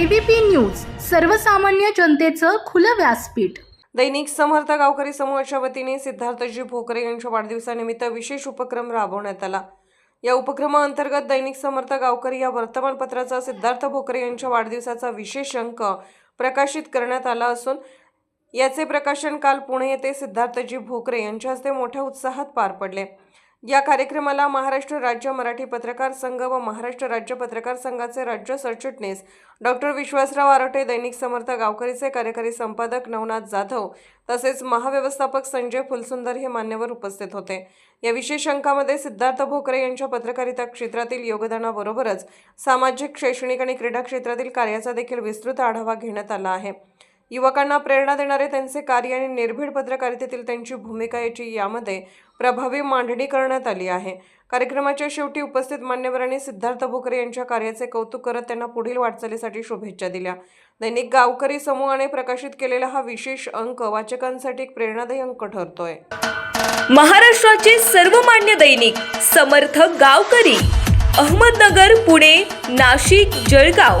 ABP news सर्वसामान्य जनतेचं खुलं व्यासपीठ. दैनिक समर्थ गावकरी समूहाच्या वतीने सिद्धार्थजी भोकरे यांच्या वाढदिवसानिमित्त विशेष उपक्रम राबवण्यात आला. या उपक्रमाअंतर्गत दैनिक समर्थ गावकरी या वर्तमानपत्राचा सिद्धार्थ भोकरे यांच्या वाढदिवसाचा विशेष अंक प्रकाशित करण्यात आला असून याचे प्रकाशन काल पुणे येथे सिद्धार्थजी भोकरे यांच्या हस्ते मोठ्या उत्साहात पार पडले. या कार्यक्रमाला महाराष्ट्र राज्य मराठी पत्रकार संघ व महाराष्ट्र राज्य पत्रकार संघाचे राज्य सरचिटणीस डॉक्टर विश्वासराव आरोटे दैनिक समर्थ गावकरीचे कार्यकारी संपादक नवनाथ जाधव तसेच महाव्यवस्थापक संजय फुलसुंदर हे मान्यवर उपस्थित होते. या विशेष अंकामध्ये सिद्धार्थ भोकरे यांच्या पत्रकारिता क्षेत्रातील योगदानाबरोबरच सामाजिक शैक्षणिक आणि क्रीडा क्षेत्रातील कार्याचा देखील विस्तृत आढावा घेण्यात आला आहे. युवकांना प्रेरणा देणारे त्यांचे कार्य आणि निर्भीड पत्रकारितेतील त्यांची भूमिका याची यामध्ये प्रभावी मांडणी करण्यात आली आहे. कार्यक्रमाच्या शेवटी उपस्थित मान्यवरांनी सिद्धार्थ भोकरे यांच्या कार्याचे कौतुक करत त्यांना पुढील वाटचालीसाठी शुभेच्छा दिल्या. दैनिक गावकरी समूहाने प्रकाशित केलेला हा विशेष अंक वाचकांसाठी एक प्रेरणादायी अंक ठरतोय. महाराष्ट्राचे सर्वमान्य दैनिक समर्थ गावकरी अहमदनगर पुणे नाशिक जळगाव.